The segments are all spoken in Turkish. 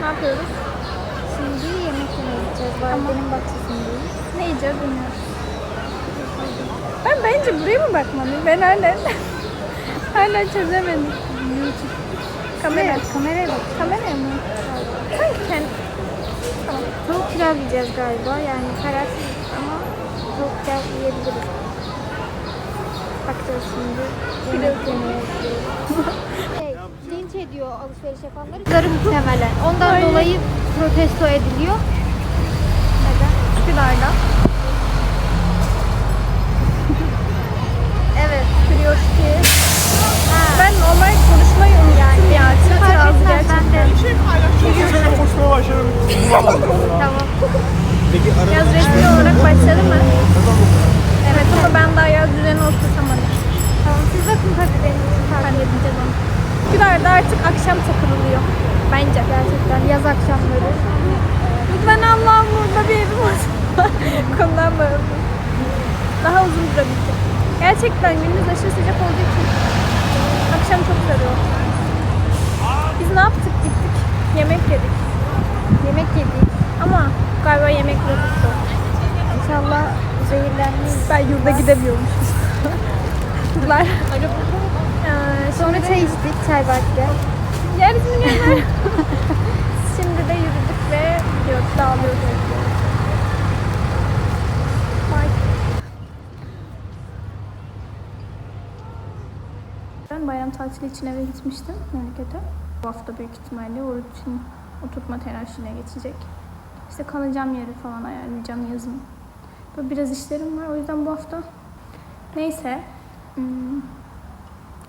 ne yapıyoruz? Şimdi yemek yemeye gideceğiz. Validenin bahçesindeyiz. Ne yiyeceğiz bilmiyoruz. Ben bence buraya mı bakmalıyım? Ben hala hala çözemedim. Kamera. Evet, kameraya bak. Kameraya mı? Sanki kendi... Tamam. Tavuk pilav yiyeceğiz galiba. Yani kararsız ama tavuk pilav yiyebiliriz. Bakacağız şimdi. Yemek yemeye gidiyoruz. ediyor alışveriş yapanları. Zarı muhtemelen. Ondan Ay. dolayı protesto ediliyor. Neden? Üsküdar'da. evet. Krioşki. Ben normal konuşmayı unuttum ya. Twitter Fark ağzı etmez, gerçekten. ben de. Şöyle koşmaya başladım. Tamam. Peki Yaz resmi olarak başladı mı? Evet ama ben daha yaz düzeni oturtamadım. Tamam. Siz bakın tabii benim için Ben fark yapacağız onu. Üsküdar'da artık akşam takılılıyor. Bence. Gerçekten yaz akşamları. Lütfen Allah'ım burada bir evim olsun. Bağımsız. Daha uzun durabilecek. Gerçekten gündüz aşırı sıcak olduğu için akşam çok sarıyor. Biz ne yaptık? Gittik. Yemek yedik. Yemek yedik. Ama galiba yemek bozuktu. İnşallah zehirlenmeyiz. Ben yurda gidemiyormuşum. Kızlar. Ee, Sonra çay içtik. Çay vakti. Yarısını gönder. Şimdi de yürüdük ve gidiyoruz. Dağılıyoruz. Bye. Ben bayram tatili için eve gitmiştim memlekete. Bu hafta büyük ihtimalle o rutin oturtma telaşına geçecek. İşte kalacağım yeri falan ayarlayacağım yazın. Böyle biraz işlerim var o yüzden bu hafta neyse hmm,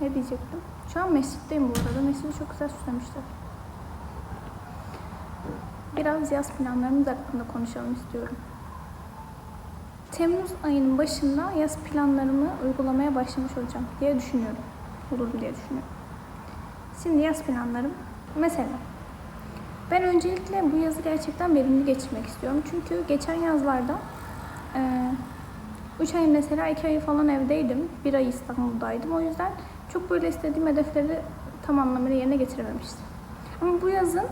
ne diyecektim? Şu an mescitteyim bu arada. Mescidi çok güzel süslemişler. Biraz yaz planlarımız hakkında konuşalım istiyorum. Temmuz ayının başında yaz planlarımı uygulamaya başlamış olacağım diye düşünüyorum. Olur diye düşünüyorum. Şimdi yaz planlarım. Mesela ben öncelikle bu yazı gerçekten verimli geçirmek istiyorum. Çünkü geçen yazlarda 3 ay mesela 2 ay falan evdeydim. Bir ay İstanbul'daydım. O yüzden çok böyle istediğim hedefleri tam anlamıyla yerine getirememiştim. Ama bu yazın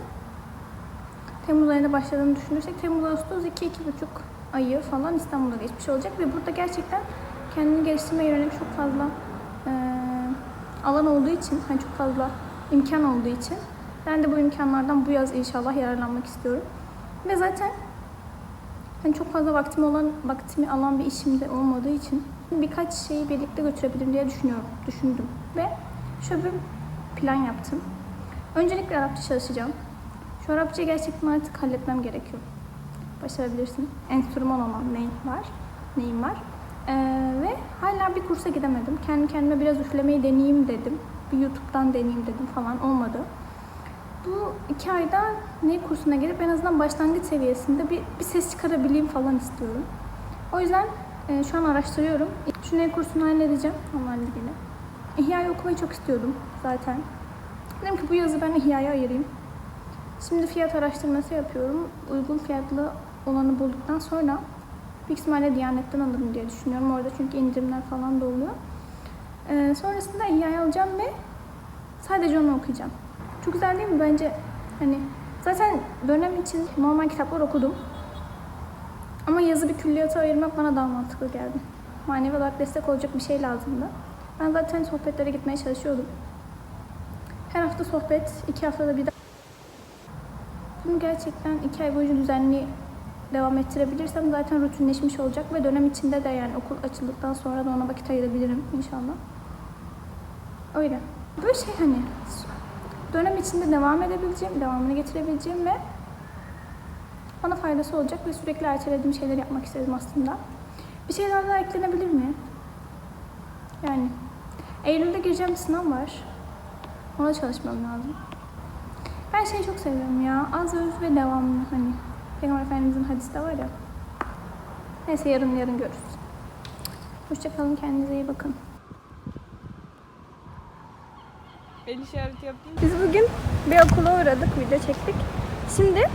Temmuz ayında başladığını düşünürsek Temmuz Ağustos 2 iki buçuk ayı falan İstanbul'da geçmiş olacak ve burada gerçekten kendini geliştirmeye yönelik çok fazla alan olduğu için, hani çok fazla imkan olduğu için ben de bu imkanlardan bu yaz inşallah yararlanmak istiyorum. Ve zaten hani çok fazla vaktim olan, vaktimi alan bir işim de olmadığı için birkaç şeyi birlikte götürebilirim diye düşünüyorum, düşündüm. Ve şöyle bir plan yaptım. Öncelikle Arapça çalışacağım. Şu Arapçayı gerçekten artık halletmem gerekiyor. Başarabilirsin. Enstrüman olan neyim var, neyim var. Ee, ve hala bir kursa gidemedim. Kendi kendime biraz üflemeyi deneyeyim dedim. Bir YouTube'dan deneyeyim dedim falan olmadı. Bu iki ayda ne kursuna gelip en azından başlangıç seviyesinde bir, bir ses çıkarabileyim falan istiyorum. O yüzden e, şu an araştırıyorum. Şu ne kursunu halledeceğim onlarla ilgili. İhya'yı okumayı çok istiyordum zaten. Dedim ki bu yazı ben İhya'ya ayırayım. Şimdi fiyat araştırması yapıyorum. Uygun fiyatlı olanı bulduktan sonra büyük ihtimalle Diyanet'ten alırım diye düşünüyorum. Orada çünkü indirimler falan da oluyor. Ee, sonrasında İhya'yı alacağım ve sadece onu okuyacağım. Çok güzel değil mi? Bence hani zaten dönem için normal kitaplar okudum. Ama yazı bir külliyata ayırmak bana daha mantıklı geldi. Manevi olarak destek olacak bir şey lazımdı. Ben zaten sohbetlere gitmeye çalışıyordum. Her hafta sohbet, iki haftada bir de bunu gerçekten iki ay boyunca düzenli devam ettirebilirsem zaten rutinleşmiş olacak ve dönem içinde de yani okul açıldıktan sonra da ona vakit ayırabilirim inşallah. Öyle. Böyle şey hani dönem içinde devam edebileceğim, devamını getirebileceğim ve bana faydası olacak ve sürekli ertelediğim şeyler yapmak istedim aslında. Bir şeyler daha eklenebilir mi? Yani Eylül'de gireceğim bir sınav var. Ona çalışmam lazım. Ben şeyi çok seviyorum ya. Az öz ve devamlı hani. Peygamber Efendimizin hadisi de var ya. Neyse yarın yarın görürüz. Hoşçakalın kendinize iyi bakın. El işareti yaptın. Biz bugün bir okula uğradık, video çektik. Şimdi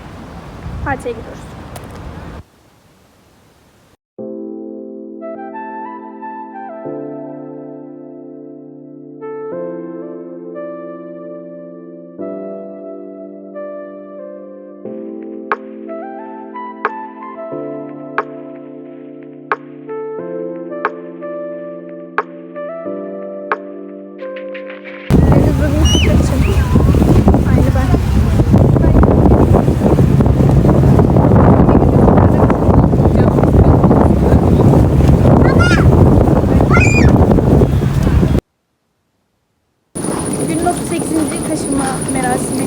partiye gidiyoruz. 38. kaşınma merasimi.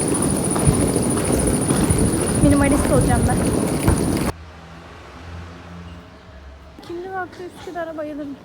Minimalist olacağım ben. Kimli ve Aklı Üsküdar'a bayılırım.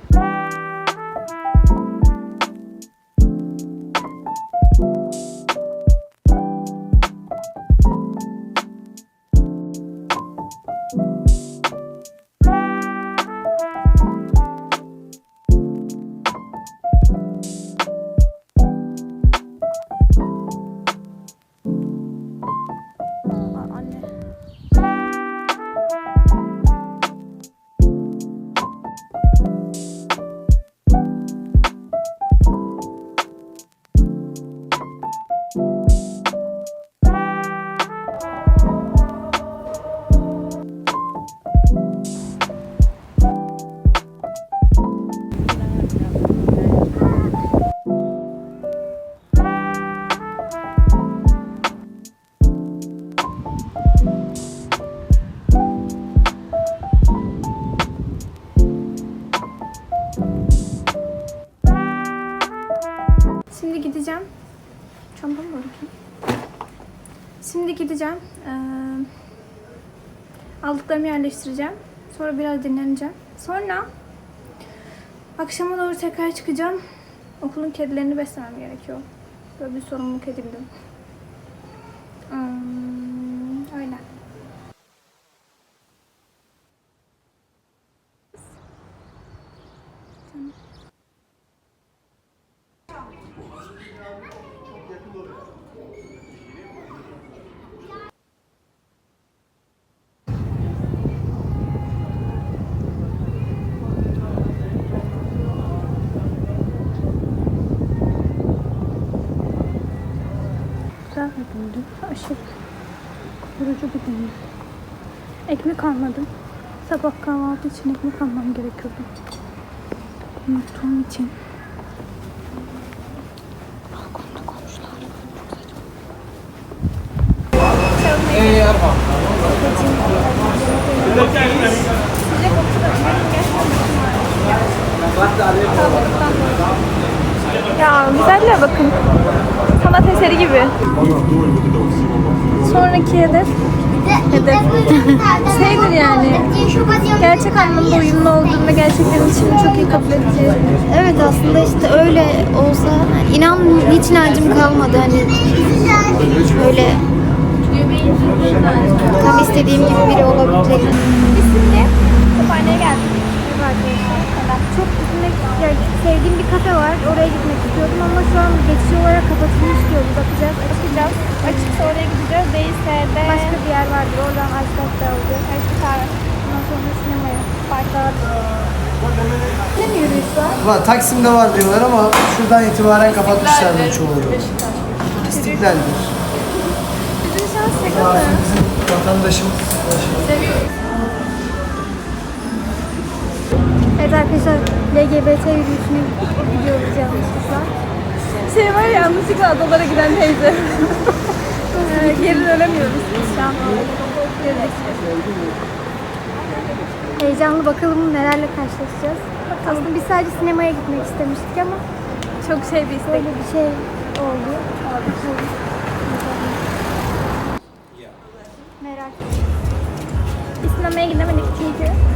Gideceğim. Ee, aldıklarımı yerleştireceğim. Sonra biraz dinleneceğim. Sonra akşama doğru tekrar çıkacağım. Okulun kedilerini beslemem gerekiyor. Böyle bir sorumluluk edindim. Hmm, Gündü. Aşırı yorucu bir gündü. Ekmek almadım. Sabah kahvaltı için ekmek almam gerekiyordu. Unuttuğum için. Balkonda komşular. Çok saçma. Ya güzeller bakın. Sanat eseri gibi. Sonraki hedef hedef şeydir yani gerçek anlamda uyumlu olduğum ve gerçekten içimi çok iyi kabul edeceği. Evet aslında işte öyle olsa inan hiç inancım kalmadı hani öyle tam istediğim gibi biri olabilecek. Biz şimdi kütüphaneye geldik. Çok gitmek, yani sevdiğim bir kafe var. Oraya gitmek istiyordum ama şu an geçici olarak kapatılmış diyoruz. Bakacağız, açacağız. Açıksa oraya gideceğiz. Değilse de Başka bir yer vardır. Oradan Ayşe'de alacağız. Ayşe kahve. Ondan sonra sinemaya. Parka. Ne mi yürüyüş var? Var, Taksim'de var diyorlar ama şuradan itibaren kapatmışlardır çoğunu. İstiklal'dir. Bizim şans sıkıntı. bizim vatandaşımız. Evet arkadaşlar LGBT yürüyüşüne gidiyoruz yanlışlıkla. Şey var ya yanlışlıkla adalara giden teyze. ee, geri dönemiyoruz şu an. Heyecanlı bakalım nelerle karşılaşacağız. Aslında biz sadece sinemaya gitmek istemiştik ama Çok şey bir istek. böyle bir şey oldu. Merak Biz sinemaya gidemedik çünkü.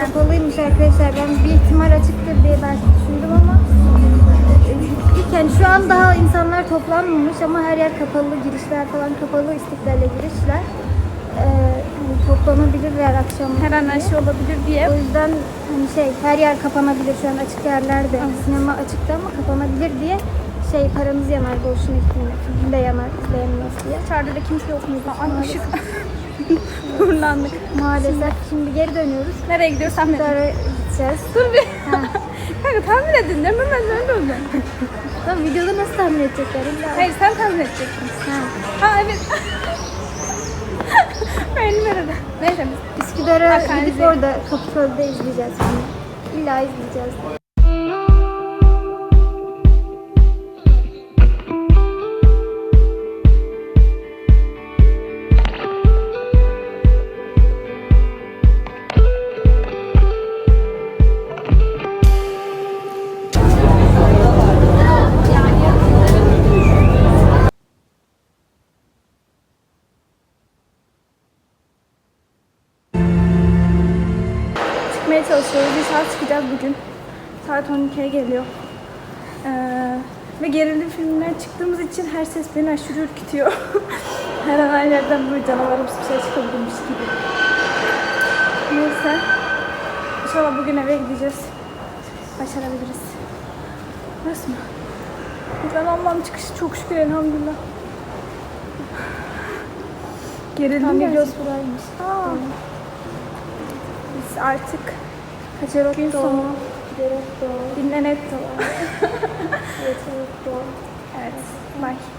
Kapalıymış arkadaşlar. Ben bir ihtimal açıktır diye belki düşündüm ama ilk yani şu an daha insanlar toplanmamış ama her yer kapalı, girişler falan kapalı, istiklale girişler. Ee, toplanabilirler akşam. Her an her şey olabilir diye. O yüzden hani şey her yer kapanabilir şu an açık yerlerde. Sinema açıktı ama kapanabilir diye şey paranız yanar boşuna gitmeyin. De yanar izleyemez diye. Dışarıda da kimse yok muydu? Ay ışık. Hurlandık. Maalesef şimdi geri dönüyoruz. Nereye gidiyoruz tahmin edin. Gideceğiz. Dur bir. Kanka tahmin edin. Ne ben öyle olacak. Lan videoda nasıl tahmin edecekler? İlla Hayır sen tahmin edeceksin. Ha. Ha evet. Benim nerede? Neyse biz. Üsküdar'a Hakan gidip orada Kapitol'de izleyeceğiz şimdi. İlla izleyeceğiz. Çalışıyoruz. Bir saat çıkacağız bugün. Saat 12'ye geliyor. Ee, ve gerilim filmler çıktığımız için her ses beni aşırı ürkütüyor. her an her yerden böyle canavarımsı bir şey çıkabilirmiş gibi. Neyse. İnşallah bugün eve gideceğiz. Başarabiliriz. Burası mı? Ben Allah'ım çıkışı çok şükür elhamdülillah. Gerildim Tam videosu buraymış. Aa. Biz artık gün sonu dinlenetto. Evet. Bye.